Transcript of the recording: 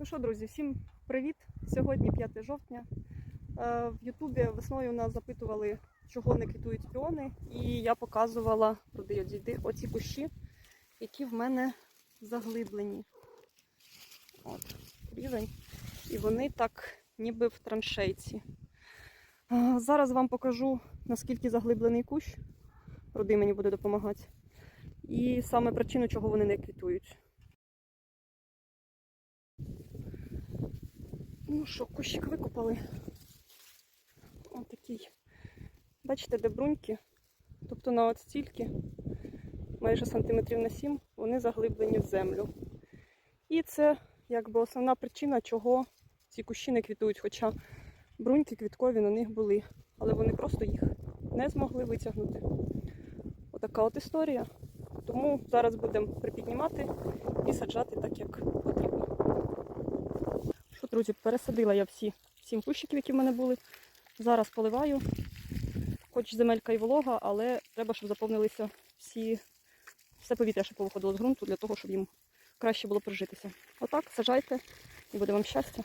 Ну що, друзі, всім привіт! Сьогодні 5 жовтня. Е, В Ютубі весною нас запитували, чого не квітують піони, і я показувала проди дійди оці кущі, які в мене заглиблені. От, рівень. І вони так ніби в траншейці. Е, Зараз вам покажу, наскільки заглиблений кущ. Роди мені буде допомагати. І саме причину, чого вони не квітують. Ну що, кущик викопали. Ось такий. Бачите, де бруньки? Тобто на от стільки, майже сантиметрів на 7, вони заглиблені в землю. І це якби основна причина, чого ці кущі не квітують. Хоча бруньки квіткові на них були, але вони просто їх не змогли витягнути. Отака от історія. Тому зараз будемо припіднімати і саджати так, як друзі, пересадила я всі сім кущиків, які в мене були. Зараз поливаю. Хоч земелька і волога, але треба, щоб заповнилися всі, все повітря, що повиходило з ґрунту, для того, щоб їм краще було прижитися. Отак, сажайте і буде вам щастя.